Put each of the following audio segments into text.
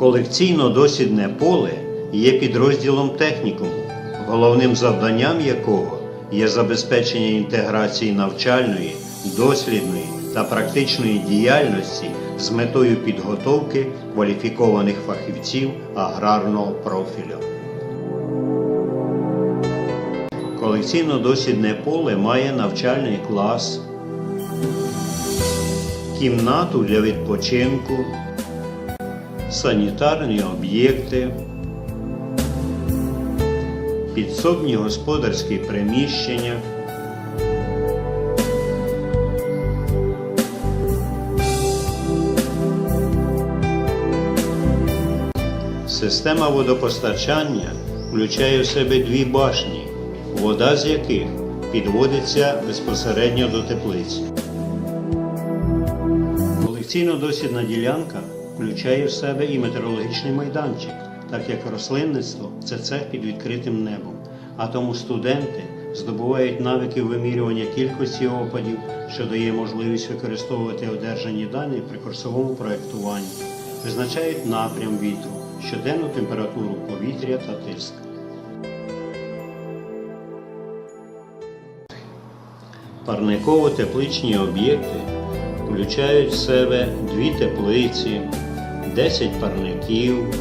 Колекційно-дослідне поле є підрозділом технікуму, головним завданням якого є забезпечення інтеграції навчальної, дослідної та практичної діяльності з метою підготовки кваліфікованих фахівців аграрного профілю. Колекційно-дослідне поле має навчальний клас, кімнату для відпочинку, санітарні об'єкти, підсобні господарські приміщення, Система водопостачання включає в себе дві башні, вода з яких підводиться безпосередньо до теплиці. Колекційно-дослідна ділянка включає в себе і метеорологічний майданчик, так як рослинництво це цех під відкритим небом. А тому студенти здобувають навики вимірювання кількості опадів, що дає можливість використовувати одержані дані при курсовому проєктуванні, визначають напрям вітру, щоденну температуру повітря та тиск. Парниково-тепличні об'єкти включають в себе дві теплиці, 10 парників,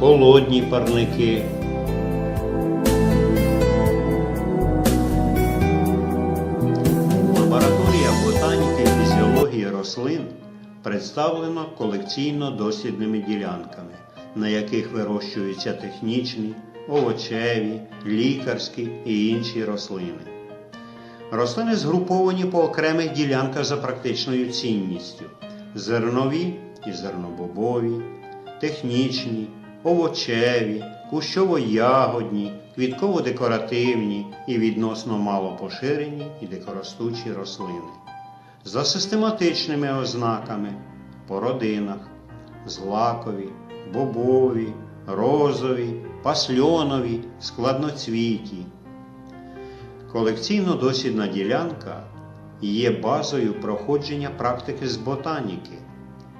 холодні парники. Лабораторія ботаніки і фізіології рослин представлена колекційно-дослідними ділянками, на яких вирощуються технічні, овочеві, лікарські і інші рослини. Рослини згруповані по окремих ділянках за практичною цінністю: зернові і зернобобові, технічні, овочеві, кущово-ягодні, квітково-декоративні і відносно мало поширені і дикоростучі рослини. За систематичними ознаками по родинах, злакові, бобові, розові, пасльонові, складноцвіті. Колекційно-дослідна ділянка є базою проходження практики з ботаніки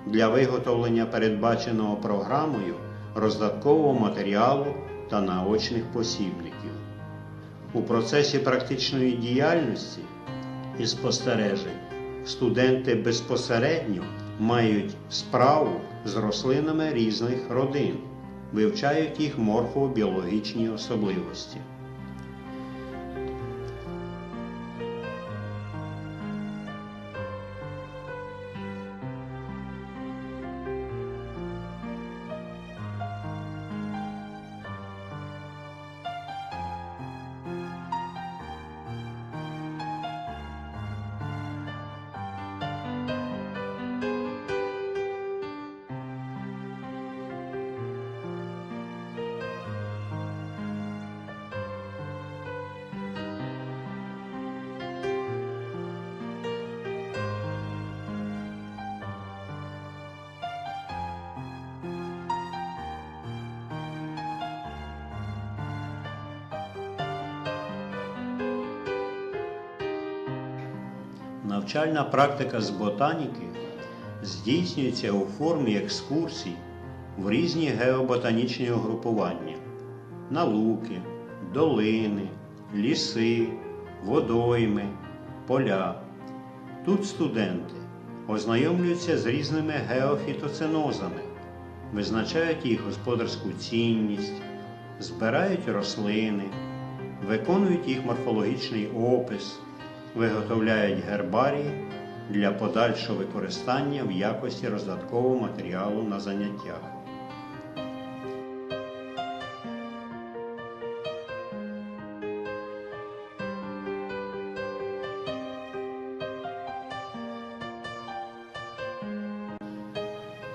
для виготовлення передбаченого програмою роздаткового матеріалу та наочних посібників. У процесі практичної діяльності і спостережень студенти безпосередньо мають справу з рослинами різних родин, вивчають їх морфобіологічні особливості. Навчальна практика з ботаніки здійснюється у формі екскурсій в різні геоботанічні угрупування на луки, долини, ліси, водойми, поля. Тут студенти ознайомлюються з різними геофітоценозами, визначають їх господарську цінність, збирають рослини, виконують їх морфологічний опис виготовляють гербарії для подальшого використання в якості роздаткового матеріалу на заняттях.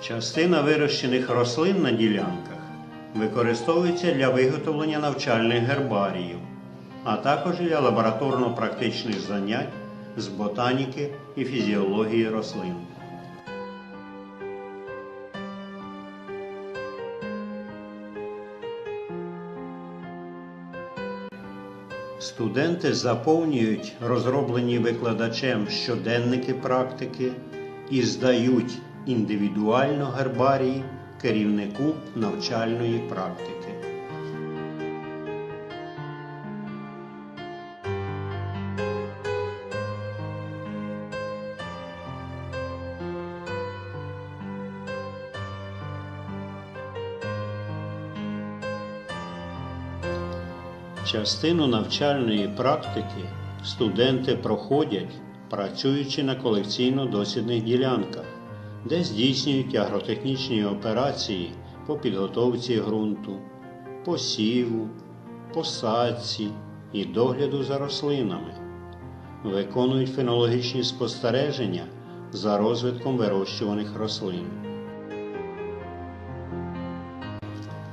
Частина вирощених рослин на ділянках використовується для виготовлення навчальних гербаріїв а також для лабораторно-практичних занять з ботаніки і фізіології рослин. Студенти заповнюють розроблені викладачем щоденники практики і здають індивідуально гербарії керівнику навчальної практики. Частину навчальної практики студенти проходять, працюючи на колекційно-дослідних ділянках, де здійснюють агротехнічні операції по підготовці ґрунту, посіву, посадці і догляду за рослинами, виконують фенологічні спостереження за розвитком вирощуваних рослин.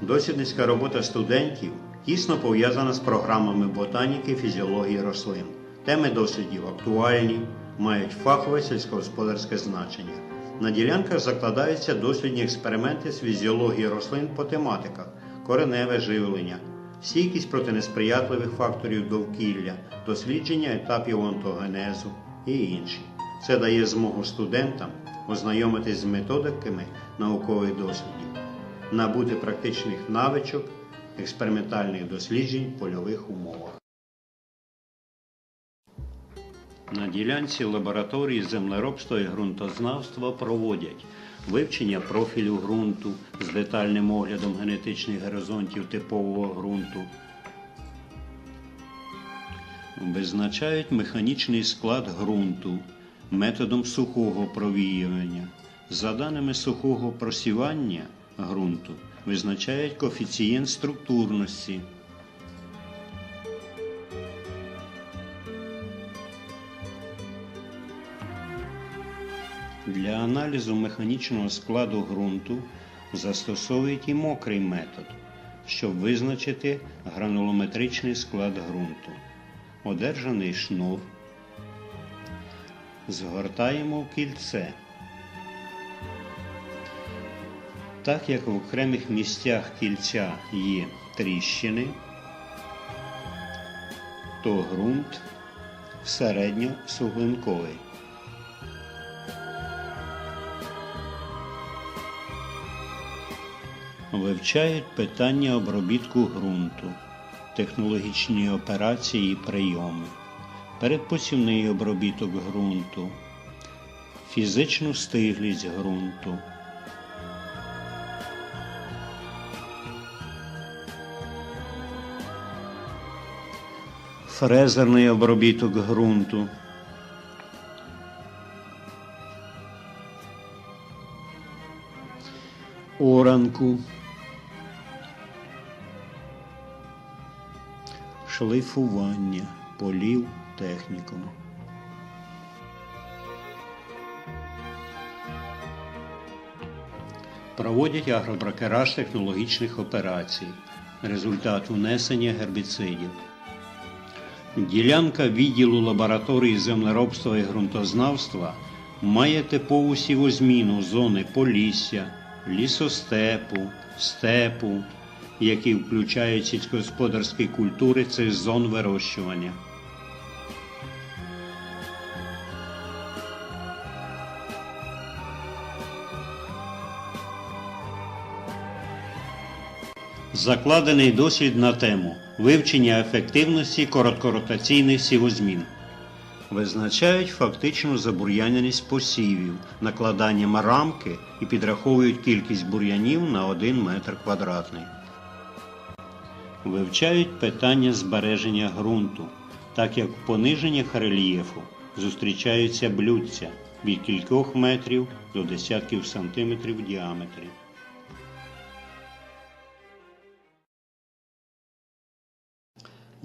Дослідницька робота студентів тісно пов'язана з програмами ботаніки фізіології рослин. Теми дослідів актуальні, мають фахове сільськогосподарське значення. На ділянках закладаються дослідні експерименти з фізіології рослин по тематиках, кореневе живлення, стійкість проти несприятливих факторів довкілля, дослідження етапів онтогенезу і інші. Це дає змогу студентам ознайомитись з методиками наукових дослідів, набути практичних навичок експериментальних досліджень в польових умовах. На ділянці лабораторії землеробства і ґрунтознавства проводять вивчення профілю ґрунту з детальним оглядом генетичних горизонтів типового ґрунту, визначають механічний склад ґрунту методом сухого провіювання. За даними сухого просівання ґрунту, визначають коефіцієнт структурності. Для аналізу механічного складу ґрунту застосовують і мокрий метод, щоб визначити гранулометричний склад ґрунту. Одержаний шнур згортаємо в кільце. Так як в окремих місцях кільця є тріщини, то ґрунт середньосуглинковий. Вивчають питання обробітку ґрунту, технологічні операції і прийоми, передпосівний обробіток ґрунту, фізичну стиглість ґрунту. Фрезерний обробіток ґрунту. Оранку. Шлейфування полів технікум. Проводять агробракераж технологічних операцій. Результат внесення гербіцидів. Ділянка відділу лабораторії землеробства і ґрунтознавства має типову сівозміну зони полісся, лісостепу, степу, які включають сільськогосподарські культури цих зон вирощування. Закладений досвід на тему вивчення ефективності короткоротаційних сівозмін. Визначають фактичну забур'яненість посівів накладанням рамки і підраховують кількість бур'янів на 1 метр квадратний. Вивчають питання збереження ґрунту, так як в пониженнях рельєфу зустрічаються блюдця від кількох метрів до десятків сантиметрів в діаметрі.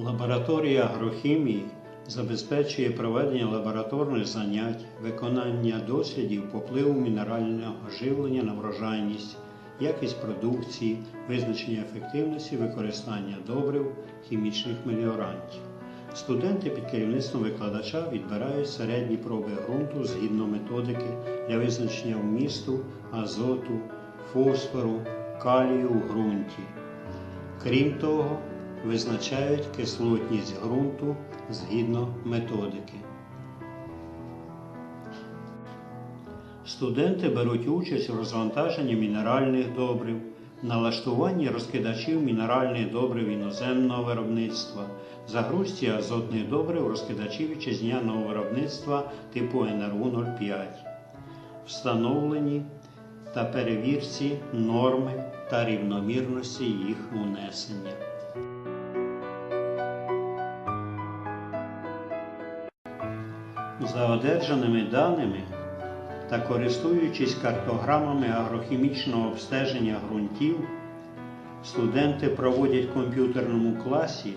Лабораторія агрохімії забезпечує проведення лабораторних занять, виконання дослідів по впливу мінерального живлення на врожайність, якість продукції, визначення ефективності використання добрив, хімічних меліорантів. Студенти під керівництвом викладача відбирають середні проби ґрунту згідно методики для визначення вмісту азоту, фосфору, калію у ґрунті. Крім того, визначають кислотність ґрунту згідно методики. Студенти беруть участь у розвантаженні мінеральних добрив, налаштуванні розкидачів мінеральних добрив іноземного виробництва, загрузці азотних добрив розкидачів вітчизняного виробництва типу НРУ-05, встановленні та перевірці норми та рівномірності їх унесення. За одержаними даними та користуючись картограмами агрохімічного обстеження ґрунтів, студенти проводять в комп'ютерному класі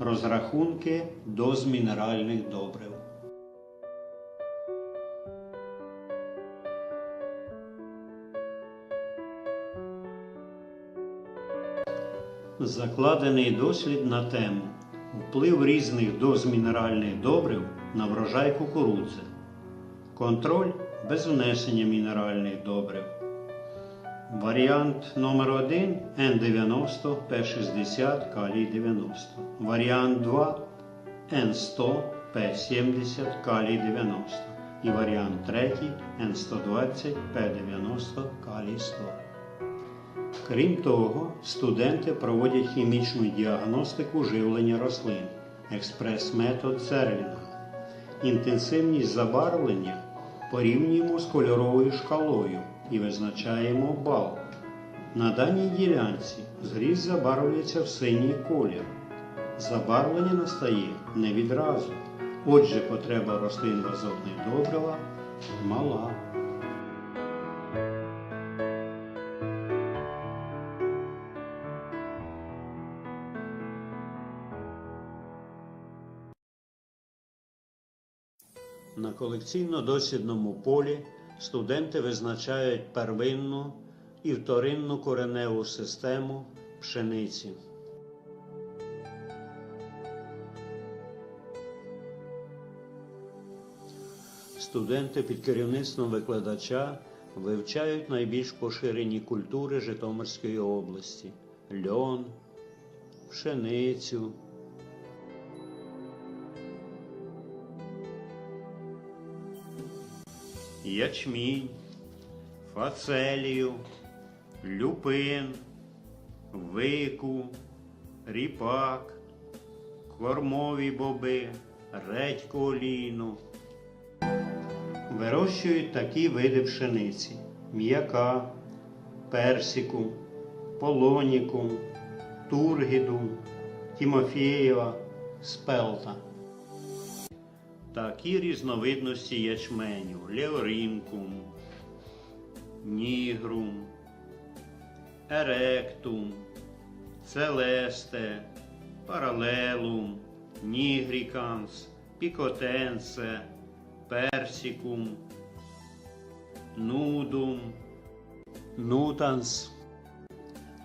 розрахунки доз мінеральних добрив. Закладений дослід на тему Вплив різних доз мінеральних добрив на врожай кукурудзи. Контроль без внесення мінеральних добрив. Варіант номер 1 N90 P60 калій 90. Варіант 2 N100 P70 калій 90. І варіант 3 N120 P90 калій 100. Крім того, студенти проводять хімічну діагностику живлення рослин, експрес-метод Цервіна. Інтенсивність забарвлення порівнюємо з кольоровою шкалою і визначаємо бал. На даній ділянці зріз забарвлюється в синій колір. Забарвлення настає не відразу. Отже, потреба рослин в азотних добрива мала. На колекційно-дослідному полі студенти визначають первинну і вторинну кореневу систему пшениці. Студенти під керівництвом викладача вивчають найбільш поширені культури Житомирської області льон, пшеницю, ячмінь, фацелію, люпин, вику, ріпак, кормові боби, редьку олійну. Вирощують такі види пшениці: м'яка, персику, полонікум, тургіду, тімофєєва, спелта. Такі різновидності ячменю леоринкум, нігрум, еректум, целесте, паралелум, нігріканс, пікотенсе, персикум, нудум, нутанс.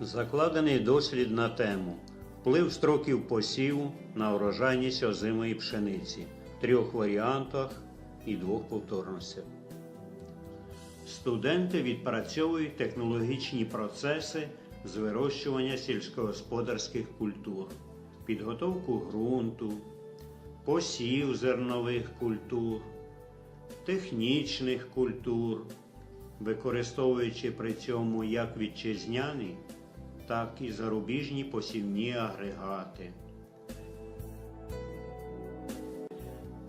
Закладений дослід на тему вплив строків посіву на урожайність озимої пшениці трьох варіантах і двох повторностях. Студенти відпрацьовують технологічні процеси з вирощування сільськогосподарських культур, підготовку ґрунту, посів зернових культур, технічних культур, використовуючи при цьому як вітчизняні, так і зарубіжні посівні агрегати.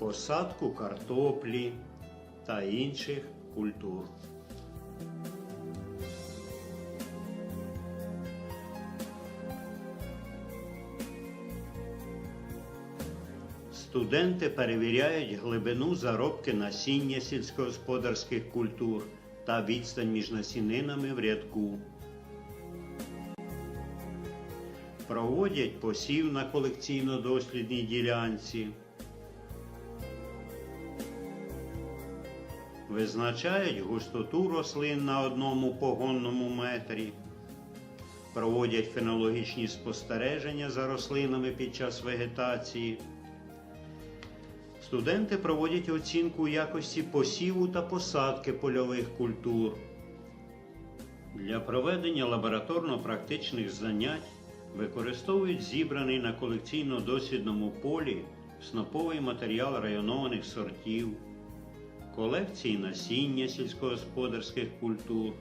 Посадку картоплі та інших культур. Студенти перевіряють глибину заробки насіння сільськогосподарських культур та відстань між насінинами в рядку. Проводять посів на колекційно-дослідній ділянці. Визначають густоту рослин на одному погонному метрі. Проводять фенологічні спостереження за рослинами під час вегетації. Студенти проводять оцінку якості посіву та посадки польових культур. Для проведення лабораторно-практичних занять використовують зібраний на колекційно-дослідному полі сноповий матеріал районованих сортів, колекції насіння сільськогосподарських культур.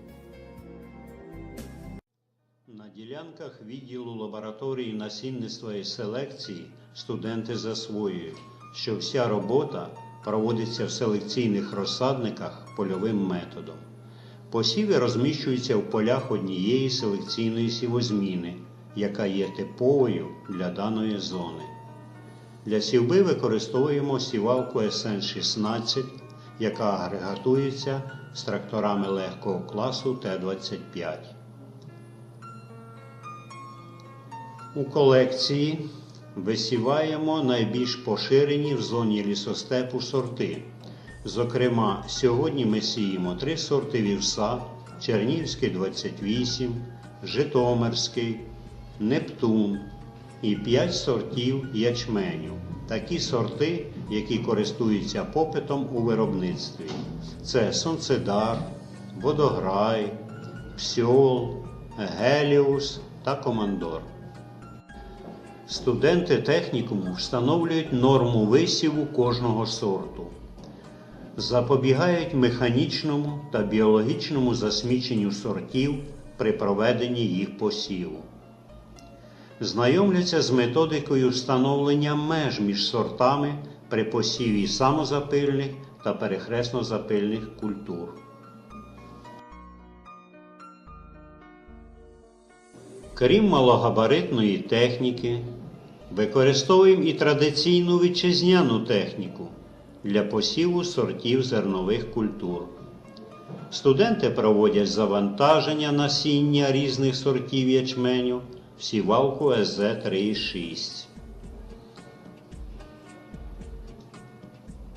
На ділянках відділу лабораторії насінництва і селекції студенти засвоюють, що вся робота проводиться в селекційних розсадниках польовим методом. Посіви розміщуються в полях однієї селекційної сівозміни, яка є типовою для даної зони. Для сівби використовуємо сівалку SN16, яка агрегатується з тракторами легкого класу Т-25. У колекції висіваємо найбільш поширені в зоні лісостепу сорти. Зокрема, сьогодні ми сіємо три сорти вівса: Чернівський 28, Житомирський, Нептун і 5 сортів ячменю. Такі сорти, які користуються попитом у виробництві. Це Сонцедар, Водограй, Псьол, Геліус та Командор. Студенти технікуму встановлюють норму висіву кожного сорту, запобігають механічному та біологічному засміченню сортів при проведенні їх посіву. Знайомляться з методикою встановлення меж між сортами при посіві самозапильних та перехресно-запильних культур. Крім малогабаритної техніки, використовуємо і традиційну вітчизняну техніку для посіву сортів зернових культур. Студенти проводять завантаження насіння різних сортів ячменю в сівалку СЗ-36.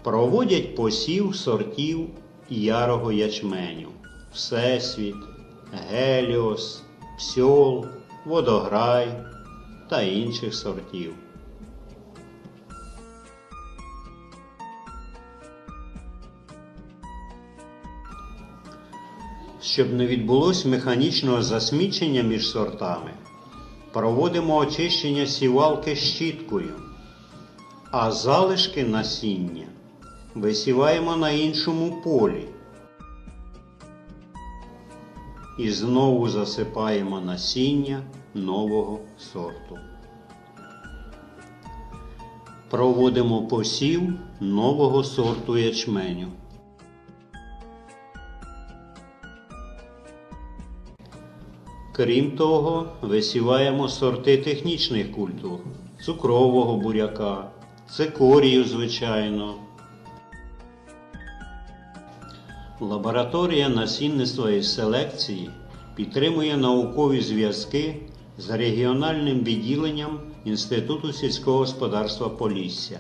Проводять посів сортів ярого ячменю Всесвіт, Геліос, Псьол, Водограй та інших сортів. Щоб не відбулось механічного засмічення між сортами, проводимо очищення сівалки щіткою, а залишки насіння висіваємо на іншому полі. І знову засипаємо насіння нового сорту. Проводимо посів нового сорту ячменю. Крім того, висіваємо сорти технічних культур, цукрового буряка, цикорію, звичайно. Лабораторія насінництва і селекції підтримує наукові зв'язки з регіональним відділенням Інституту сільського господарства Полісся.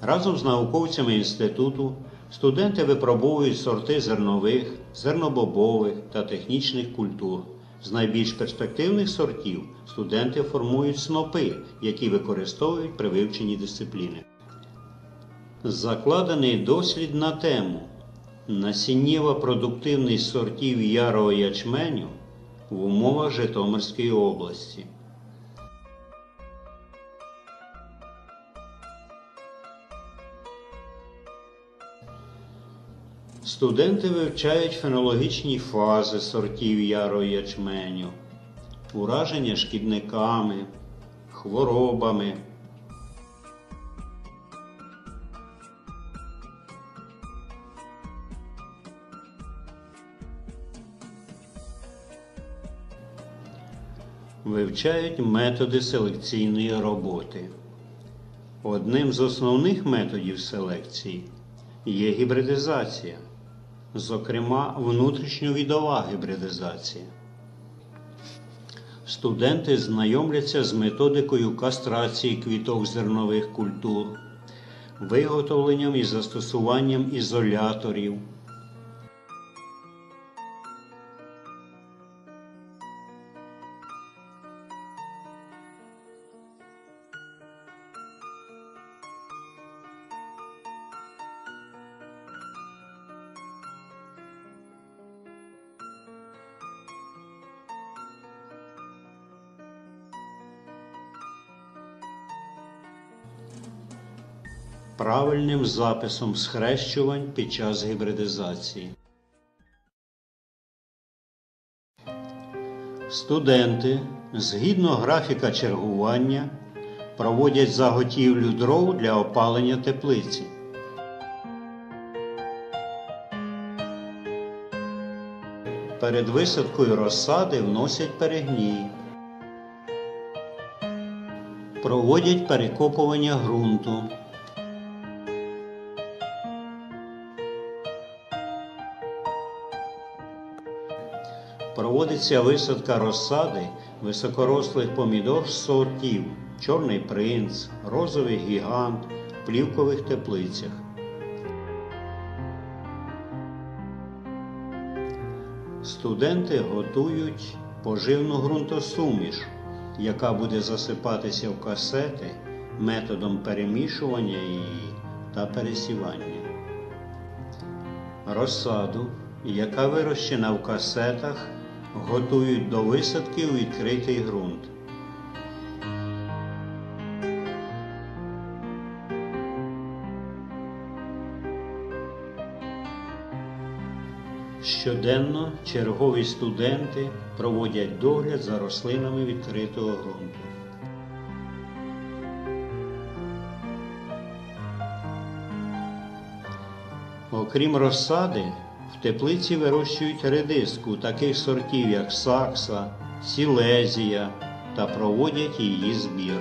Разом з науковцями інституту студенти випробовують сорти зернових, зернобобових та технічних культур. З найбільш перспективних сортів студенти формують снопи, які використовують при вивченні дисципліни. Закладений дослід на тему Насіннєва продуктивність сортів ярого ячменю в умовах Житомирської області. Студенти вивчають фенологічні фази сортів ярого ячменю, ураження шкідниками, хворобами. Вивчають методи селекційної роботи. Одним з основних методів селекції є гібридизація, зокрема внутрішньовідова гібридизація. Студенти знайомляться з методикою кастрації квіток зернових культур, виготовленням і застосуванням ізоляторів. Правильним записом схрещувань під час гібридизації. Студенти згідно графіка чергування проводять заготівлю дров для опалення теплиці. Перед висадкою розсади вносять перегній. Проводять перекопування ґрунту. Проводиться висадка розсади високорослих помідор сортів Чорний принц, розовий гігант в плівкових теплицях. Студенти готують поживну ґрунтосуміш, яка буде засипатися в касети методом перемішування її та пересівання. Розсаду, яка вирощена в касетах, готують до висадки у відкритий ґрунт. Щоденно чергові студенти проводять догляд за рослинами відкритого ґрунту. Окрім розсади, теплиці вирощують редиску таких сортів, як сакса, сілезія та проводять її збір.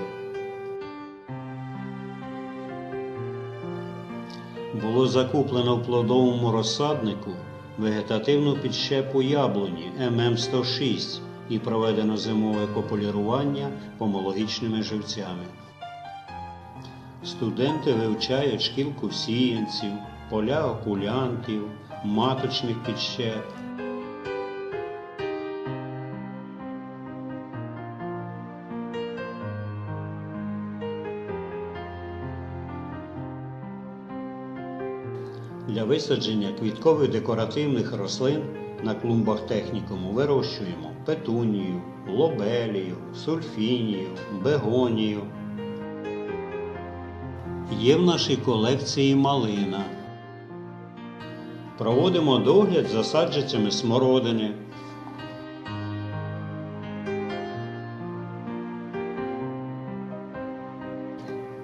Було закуплено в плодовому розсаднику вегетативну підщепу яблуні ММ106 і проведено зимове кополірування помологічними живцями. Студенти вивчають шкілку сіянців, поля окулянтів, маточних підщеп. Для висадження квіткових декоративних рослин на клумбах технікуму вирощуємо петунію, лобелію, сульфінію, бегонію. Є в нашій колекції малина. Проводимо догляд за саджицями смородини.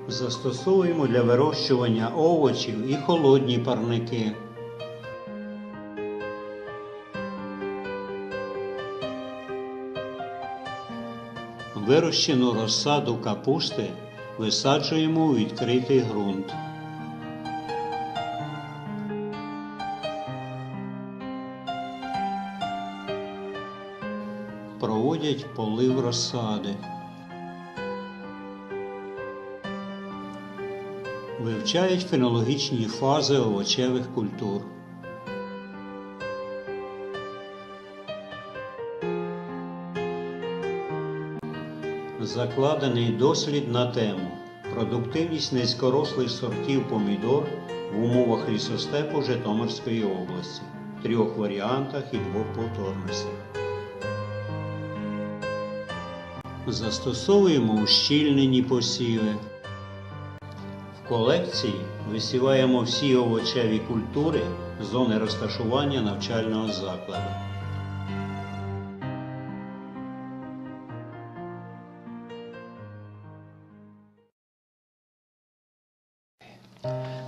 Застосовуємо для вирощування овочів і холодні парники. Вирощену розсаду капусти висаджуємо у відкритий ґрунт. Проводять полив розсади. Вивчають фенологічні фази овочевих культур. Закладений дослід на тему Продуктивність низькорослих сортів помідор в умовах лісостепу Житомирської області трьох варіантах і двох повторностях. Застосовуємо ущільнені посіви. В колекції висіваємо всі овочеві культури зони розташування навчального закладу.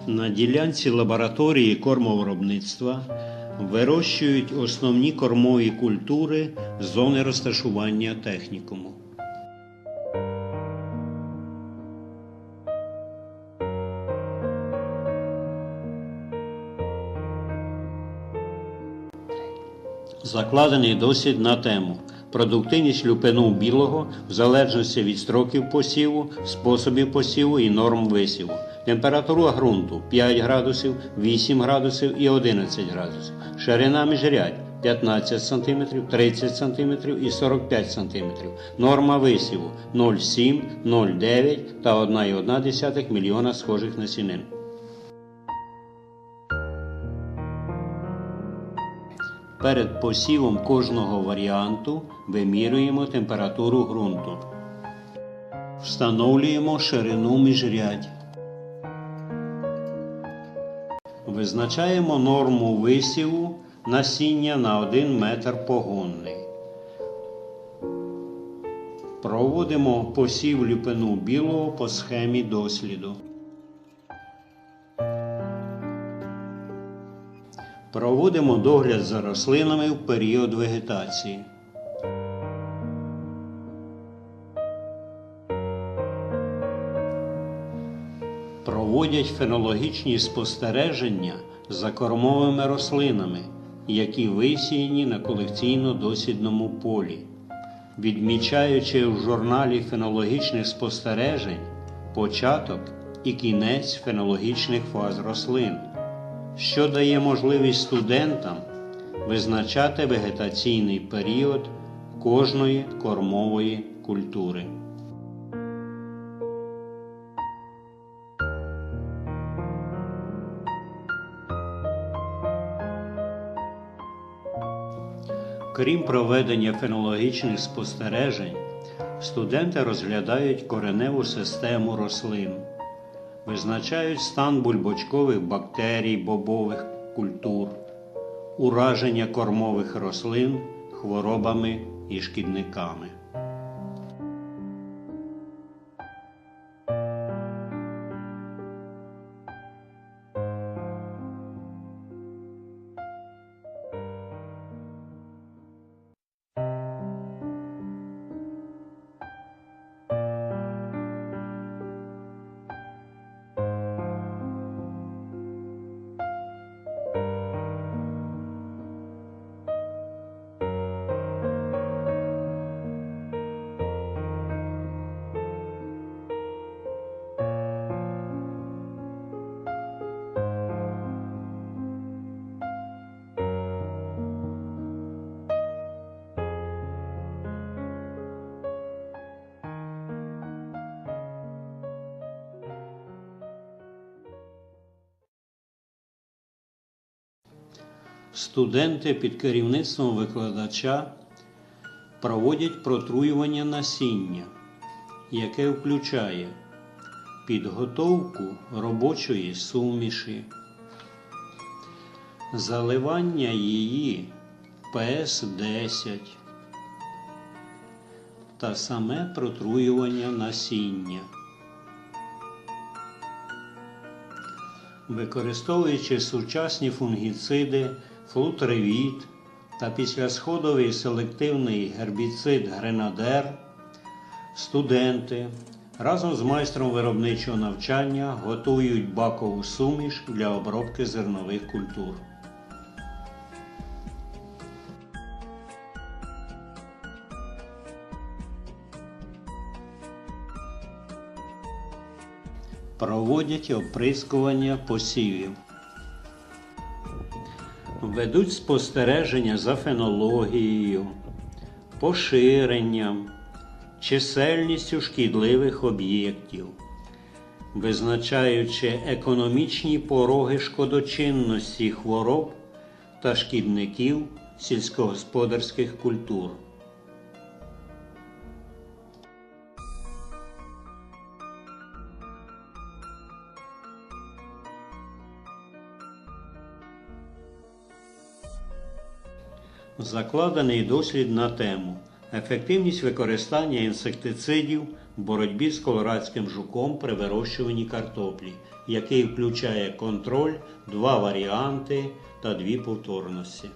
На ділянці лабораторії кормовиробництва вирощують основні кормові культури зони розташування технікуму. Закладений досвід на тему продуктивність люпину білого в залежності від строків посіву, способів посіву і норм висіву. Температура ґрунту 5 градусів, 8 градусів і 11 градусів. Ширина міжрядь 15 см, 30 см і 45 см. Норма висіву 0,7, 0,9 та 1,1 мільйона схожих насінин. Перед посівом кожного варіанту вимірюємо температуру ґрунту. Встановлюємо ширину міжрядь. Визначаємо норму висіву насіння на 1 метр погонний. Проводимо посів люпину білого по схемі досліду. Проводимо догляд за рослинами в період вегетації. Проводять фенологічні спостереження за кормовими рослинами, які висіяні на колекційно-дослідному полі, відмічаючи в журналі фенологічних спостережень початок і кінець фенологічних фаз рослин що дає можливість студентам визначати вегетаційний період кожної кормової культури. Крім проведення фенологічних спостережень, студенти розглядають кореневу систему рослин визначають стан бульбочкових бактерій бобових культур, ураження кормових рослин хворобами і шкідниками. Студенти під керівництвом викладача проводять протруювання насіння, яке включає підготовку робочої суміші, заливання її ПС-10 та саме протруювання насіння. Використовуючи сучасні фунгіциди, флутривіт та післясходовий селективний гербіцид Гренадер, студенти разом з майстром виробничого навчання готують бакову суміш для обробки зернових культур. Проводять оприскування посівів. Ведуть спостереження за фенологією, поширенням, чисельністю шкідливих об'єктів, визначаючи економічні пороги шкодочинності хвороб та шкідників сільськогосподарських культур. Закладений дослід на тему ефективність використання інсектицидів в боротьбі з колорадським жуком при вирощуванні картоплі, який включає контроль, два варіанти та дві повторності.